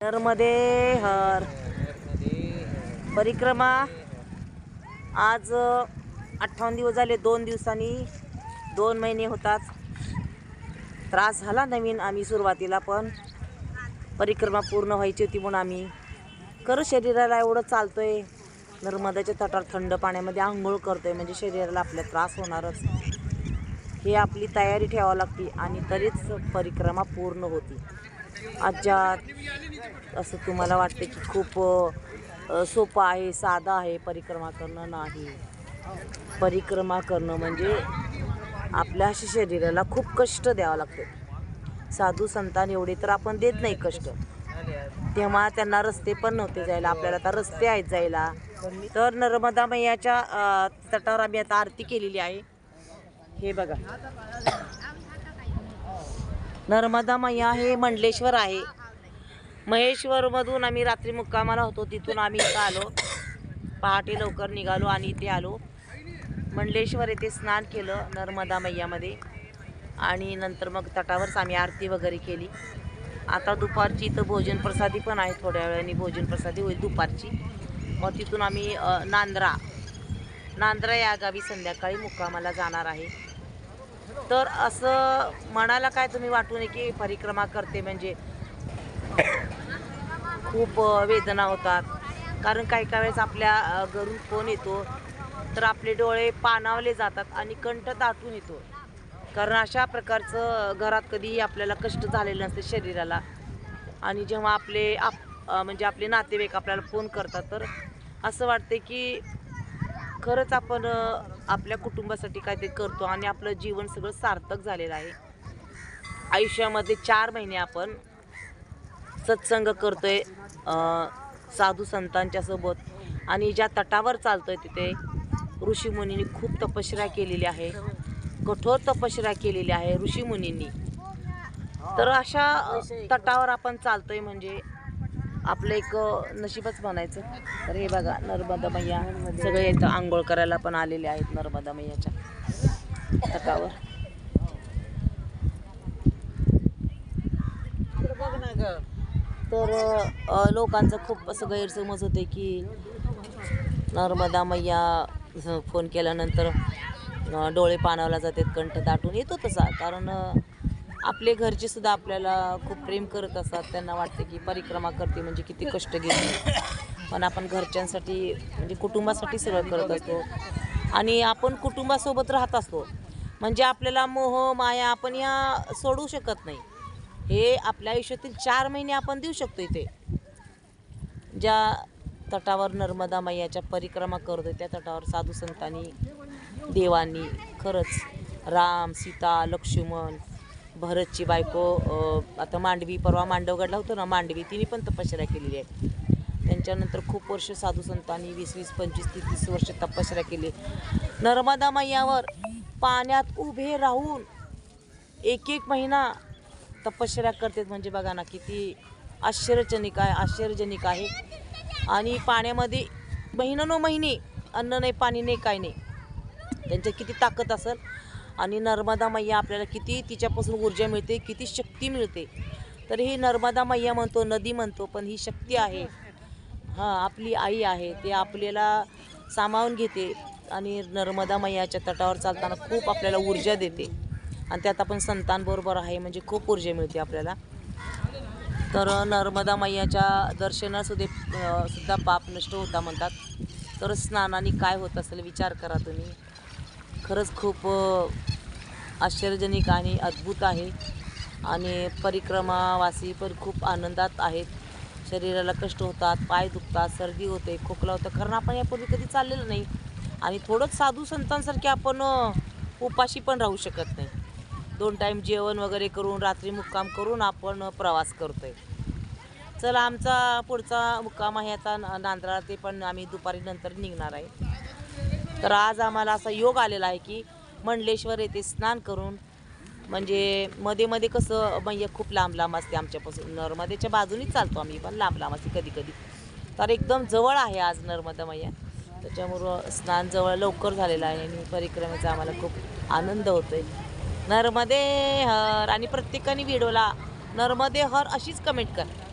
नर्मदे हर. परिक्रमा. आज अठ्ठावन्न दिवस झाले दोन दिवसांनी दोन महिने होतात. त्रास झाला नवीन आम्ही सुरुवातीला पण परिक्रमा पूर्ण व्हायची होती म्हणून आम्ही खरं शरीराला एवढं चालतोय. नर्मदाच्या तटावर थंड पाण्यामध्ये आंघोळ करतोय म्हणजे शरीराला आपल्या त्रास होणारच. हे आपली तयारी ठेवावी लागते आणि तरीच परिक्रमा पूर्ण होती. अज्जात असं तुम्हाला वाटते की खूप सोपं आहे साधं आहे परिक्रमा करणं? नाही. परिक्रमा करणं म्हणजे आपल्या अशा शरीराला खूप कष्ट द्यावं लागतं. साधू संतान एवढे तर आपण देत नाही कष्ट. तेव्हा त्यांना रस्ते पण नव्हते जायला. आपल्याला आता रस्ते आहेत जायला. तर नर्मदा मैयाच्या तटावर आम्ही आता आरती केलेली आहे. हे बघा. नर्मदा मैया हे मंडलेश्वर आहे. महेश्वरमधून आम्ही रात्री मुक्कामाला होतो तिथून आम्ही इथं आलो. पहाटे लवकर निघालो आणि इथे आलो. मंडलेश्वर येथे स्नान केलं नर्मदा मैयामध्ये आणि नंतर मग तटावरच आम्ही आरती वगैरे केली. आता दुपारची इथं भोजन प्रसादी पण आहे थोड्या वेळाने भोजन प्रसादी होईल दुपारची. मग तिथून आम्ही नांद्रा. नांद्रा या गावी संध्याकाळी मुक्कामाला जाणार आहे. तर असं मनाला काय तुम्ही वाटू नये की परिक्रमा करते म्हणजे खूप वेदना होतात. कारण काही काही वेळेस आपल्या घरून फोन येतो तर आपले डोळे पानावले जातात आणि कंठ दाटून येतो. कारण अशा प्रकारचं घरात कधीही आपल्याला कष्ट झालेलं नसते शरीराला. आणि जेव्हा आपले आप म्हणजे आपले नातेवाईक आपल्याला फोन करतात तर असं वाटते की खरंच आपण आपल्या कुटुंबासाठी काहीतरी करतो आणि आपलं जीवन सगळं सार्थक झालेलं आहे. आयुष्यामध्ये चार महिने आपण सत्संग करतोय साधू संतांच्या सोबत आणि ज्या तटावर चालतोय तिथे ऋषीमुनींनी खूप तपश्चर्या केलेली आहे. कठोर तपश्चर्या केलेली आहे ऋषीमुनींनी तर अशा तटावर आपण चालतोय म्हणजे आपलं एक नशीबच म्हणायचं. तर हे बघा नर्मदा मैया सगळे इथं आंघोळ करायला पण आलेले आहेत नर्मदा मैयाच्या तटावर. तर लोकांचं खूप असं गैरसमज होते की नर्मदा मैया फोन केल्यानंतर डोळे पाणावला जातात कंठ दाटून. येतो तसा कारण आपले घरचे सुद्धा आपल्याला खूप प्रेम करत असतात. त्यांना वाटते की परिक्रमा करते म्हणजे किती कष्ट घेते. पण आपण घरच्यांसाठी म्हणजे कुटुंबासाठी सगळं करत असतो. आणि आपण कुटुंबासोबत राहत असतो. म्हणजे आपल्याला मोह माया आपण या सोडू शकत नाही. हे आपल्या आयुष्यातील चार महिने आपण देऊ शकतो इथे. ज्या तटावर नर्मदा मैयाच्या परिक्रमा करतो त्या तटावर साधू संतांनी देवांनी खरंच राम सीता लक्ष्मण भरतची बायको आता मांडवी परवा मांडवगडला होतं ना मांडवी तिने पण तपश्चर्या केलेली आहे. त्यांच्यानंतर खूप वर्ष साधू संतांनी वीस वीस पंचवीस तीस तीस वर्ष तपश्चर्या केली. नर्मदा मैयावर पाण्यात उभे राहून एक एक महिना तपश्चर्या करतात म्हणजे बघा ना किती आश्चर्यजनिक आहे आश्चर्यजनिक आहे. आणि पाण्यामध्ये महिनानो महिने अन्न नाही पाणी नाही काय नाही. त्यांच्यात किती ताकद असेल आणि नर्मदा मैया आपल्याला किती तिच्यापासून ऊर्जा मिळते किती शक्ती मिळते. तर ही नर्मदा मैया म्हणतो नदी म्हणतो पण ही शक्ती आहे. हां आपली आई आहे ते आपल्याला सामावून घेते आणि नर्मदा मैयाच्या तटावर चालताना खूप आपल्याला ऊर्जा देते. आणि त्यात आपण संतांबरोबर आहे म्हणजे खूप ऊर्जा मिळते आपल्याला. तर नर्मदा मैयाच्या दर्शनासुद्धा सुद्धा पाप नष्ट होता म्हणतात. तर स्नानाने काय होत असेल विचार करा तुम्ही. खरंच खूप आश्चर्यजनक आणि अद्भुत आहे. आणि परिक्रमावासी पण खूप आनंदात आहेत. शरीराला कष्ट होतात पाय दुखतात सर्दी होते खोकला होतं. कारण आपण यापूर्वी कधी चाललेलं नाही. आणि थोडंच साधू संतांसारखे आपण उपाशी पण राहू शकत नाही. दोन टाईम जेवण वगैरे करून रात्री मुक्काम करून आपण प्रवास प्रवास करतोय. चला आमचा पुढचा मुक्काम आहे. आता ना- नांद्रा ते पण आम्ही दुपारी नंतर निघणार आहे. तर आज आम्हाला असा योग आलेला आहे की मंडलेश्वर येथे स्नान करून म्हणजे मध्ये मध्ये कसं मैया खूप लांब लांब असते आमच्यापासून. नर्मदेच्या बाजूनीच चालतो आम्ही पण लांब लांब असते कधी कधी. तर एकदम जवळ आहे आज नर्मदा मैया. त्याच्यामुळं स्नान जवळ लवकर झालेलं आहे आणि परिक्रमेचा आम्हाला खूप आनंद होतोय. नर्मदे हर आणि प्रत्येकाने व्हिडिओला नर्मदे हर अशीच कमेंट करा.